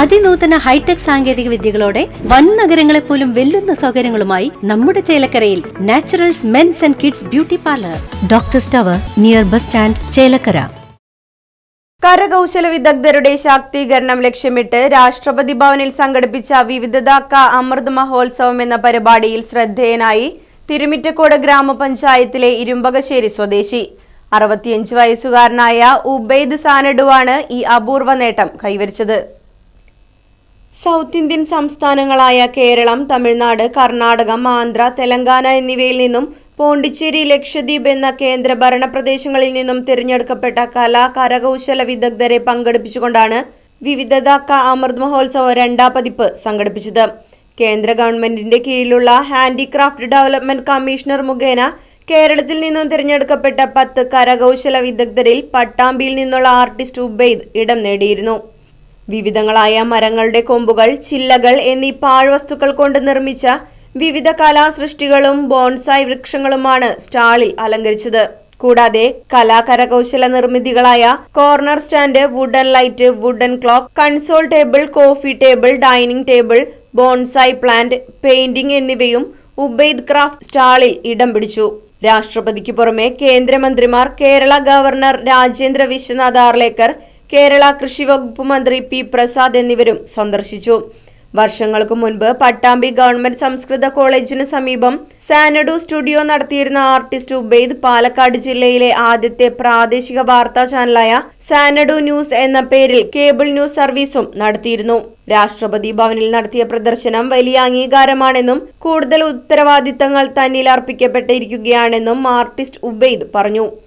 അതിനൂതന hi tech സാങ്കേതിക വിദ്യകളോടെ വൻ നഗരങ്ങളെ പോലും വെല്ലുന്ന സൗകര്യങ്ങളുമായി നമ്മുടെ ചേലക്കരയിൽ Naturals men's and kids beauty parlour. Doctor സ്റ്റവർ near bus stand Chelakkara. കരകൗശല വിദഗ്ധരുടെ ശാക്തീകരണം ലക്ഷ്യമിട്ട് രാഷ്ട്രപതി ഭവനിൽ സംഘടിപ്പിച്ച വിവിധതാക്ക അമൃത് മഹോത്സവം എന്ന പരിപാടിയിൽ ശ്രദ്ധേയനായി തിരുമിറ്റക്കോട് ഗ്രാമപഞ്ചായത്തിലെ ഇരുമ്പകശ്ശേരി സ്വദേശി. അറുപത്തിയഞ്ച് വയസ്സുകാരനായ ഉബൈദ് സാനഡുവാണ് ഈ അപൂർവ നേട്ടം കൈവരിച്ചത്. സൗത്ത് ഇന്ത്യൻ സംസ്ഥാനങ്ങളായ കേരളം തമിഴ്നാട് കർണാടകം ആന്ധ്ര തെലങ്കാന എന്നിവയിൽ നിന്നും പോണ്ടിച്ചേരി ലക്ഷദ്വീപ് എന്ന കേന്ദ്രഭരണ പ്രദേശങ്ങളിൽ നിന്നും തിരഞ്ഞെടുക്കപ്പെട്ട കലാ കരകൗശല വിദഗ്ധരെ പങ്കെടുപ്പിച്ചുകൊണ്ടാണ് ക അമൃത് മഹോത്സവം രണ്ടാം പതിപ്പ് സംഘടിപ്പിച്ചത്. കേന്ദ്ര ഗവൺമെന്റിന്റെ കീഴിലുള്ള ഹാൻഡിക്രാഫ്റ്റ് ഡെവലപ്മെന്റ് കമ്മീഷണർ മുഖേന കേരളത്തിൽ നിന്നും തിരഞ്ഞെടുക്കപ്പെട്ട പത്ത് കരകൗശല വിദഗ്ധരിൽ പട്ടാമ്പിയിൽ നിന്നുള്ള ആർട്ടിസ്റ്റ് ഉബൈദ് ഇടം നേടിയിരുന്നു. വിവിധങ്ങളായ മരങ്ങളുടെ കൊമ്പുകൾ ചില്ലകൾ എന്നീ പാഴ്വസ്തുക്കൾ കൊണ്ട് നിർമ്മിച്ച വിവിധ കലാസൃഷ്ടികളും ബോൺസായി വൃക്ഷങ്ങളുമാണ് സ്റ്റാളിൽ അലങ്കരിച്ചത്. കൂടാതെ കലാകരകൗശല നിർമ്മിതികളായ corner stand wooden light wooden clock console table coffee table dining table bonsai plant painting എന്നിവയും ഉബൈദ് ക്രാഫ്റ്റ് സ്റ്റാളിൽ ഇടം പിടിച്ചു. രാഷ്ട്രപതിക്ക് പുറമെ കേന്ദ്രമന്ത്രിമാർ കേരള ഗവർണർ രാജേന്ദ്ര വിശ്വനാഥ് ആർലേക്കർ കേരള കൃഷി വകുപ്പ് മന്ത്രി പി പ്രസാദ് എന്നിവരും സന്ദർശിച്ചു. വർഷങ്ങൾക്ക് മുൻപ് പട്ടാമ്പി ഗവൺമെന്റ് സംസ്കൃത കോളേജിന് സമീപം സാനഡു സ്റ്റുഡിയോ നടത്തിയിരുന്ന ആർട്ടിസ്റ്റ് ഉബൈദ് പാലക്കാട് ജില്ലയിലെ ആദ്യത്തെ പ്രാദേശിക വാർത്താ ചാനലായ സാനഡു ന്യൂസ് എന്ന പേരിൽ കേബിൾ ന്യൂസ് സർവീസും നടത്തിയിരുന്നു. രാഷ്ട്രപതി ഭവനിൽ നടത്തിയ പ്രദർശനം വലിയ അംഗീകാരമാണെന്നും കൂടുതൽ ഉത്തരവാദിത്തങ്ങൾ തന്നിൽ അർപ്പിക്കപ്പെട്ടിരിക്കുകയാണെന്നും ആർട്ടിസ്റ്റ് ഉബൈദ് പറഞ്ഞു.